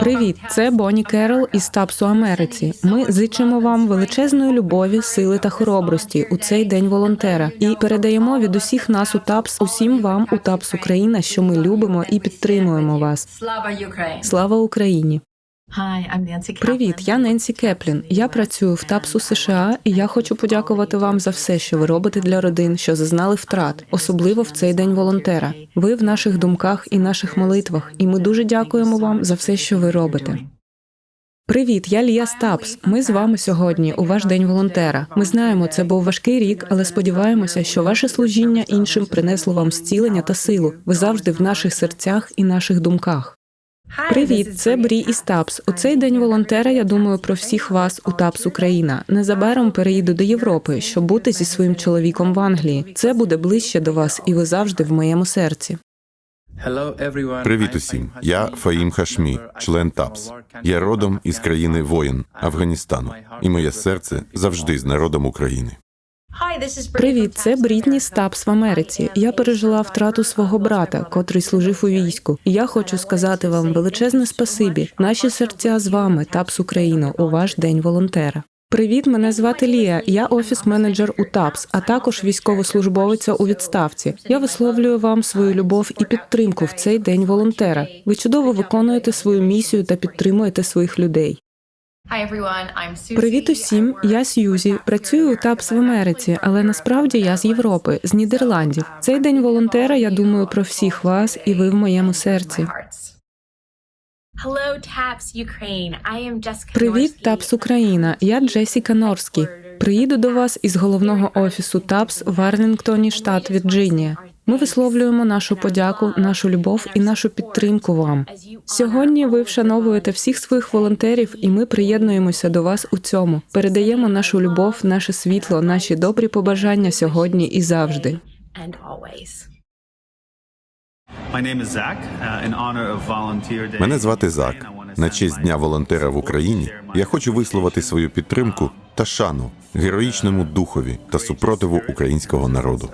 Привіт, це Бонні Керол із Тапсу Америці. Ми зичимо вам величезної любові, сили та хоробрості у цей день волонтера і передаємо від усіх нас у ТАПС усім вам у ТАПС Україна, що ми любимо і підтримуємо вас. Слава Україні! Привіт, я Ненсі Кеплін. Я працюю в ТАПСу США, і я хочу подякувати вам за все, що ви робите для родин, що зазнали втрат, особливо в цей день волонтера. Ви в наших думках і наших молитвах, і ми дуже дякуємо вам за все, що ви робите. Привіт, я Лія Стапс. Ми з вами сьогодні у ваш день волонтера. Ми знаємо, це був важкий рік, але сподіваємося, що ваше служіння іншим принесло вам зцілення та силу. Ви завжди в наших серцях і наших думках. Привіт, це Брі із ТАПС. У цей день волонтера я думаю про всіх вас у ТАПС Україна. Незабаром переїду до Європи, щоб бути зі своїм чоловіком в Англії. Це буде ближче до вас, і ви завжди в моєму серці. Привіт усім. Я Фаїм Хашмі, член ТАПС. Я родом із країни воїн Афганістану, і моє серце завжди з народом України. Привіт, це Брітні з ТАПС в Америці. Я пережила втрату свого брата, котрий служив у війську. І я хочу сказати вам величезне спасибі. Наші серця з вами, ТАПС Україна, у ваш день волонтера. Привіт, мене звати Лія. Я офіс-менеджер у ТАПС, а також військовослужбовиця у відставці. Я висловлюю вам свою любов і підтримку в цей день волонтера. Ви чудово виконуєте свою місію та підтримуєте своїх людей. Привіт усім, я Сьюзі. Працюю у ТАПС в Америці, але насправді я з Європи, з Нідерландів. Цей день волонтера. Я думаю про всіх вас, і ви в моєму серці. Привіт, ТАПС Україна. Я Джесіка Норскі. Приїду до вас із головного офісу ТАПС в Арлінгтоні, штат Вірджинія. Ми висловлюємо нашу подяку, нашу любов і нашу підтримку вам. Сьогодні ви вшановуєте всіх своїх волонтерів, і ми приєднуємося до вас у цьому. Передаємо нашу любов, наше світло, наші добрі побажання сьогодні і завжди. Мене звати Зак. На честь дня волонтера в Україні я хочу висловити свою підтримку та шану героїчному духові та супротиву українського народу.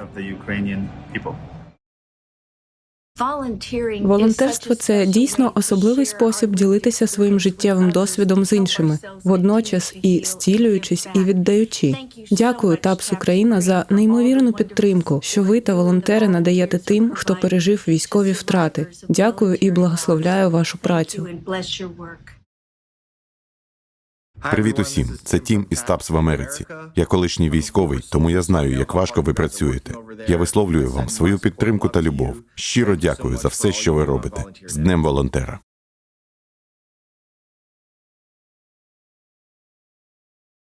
Волонтерство це дійсно особливий спосіб ділитися своїм життєвим досвідом з іншими, водночас і зцілюючись і віддаючи. Дякую, ТАПС Україна, за неймовірну підтримку, що ви та волонтери надаєте тим, хто пережив військові втрати. Дякую і благословляю вашу працю. Привіт усім. Це Тім із ТАПС в Америці. Я колишній військовий, тому я знаю, як важко ви працюєте. Я висловлюю вам свою підтримку та любов. Щиро дякую за все, що ви робите. З Днем волонтера.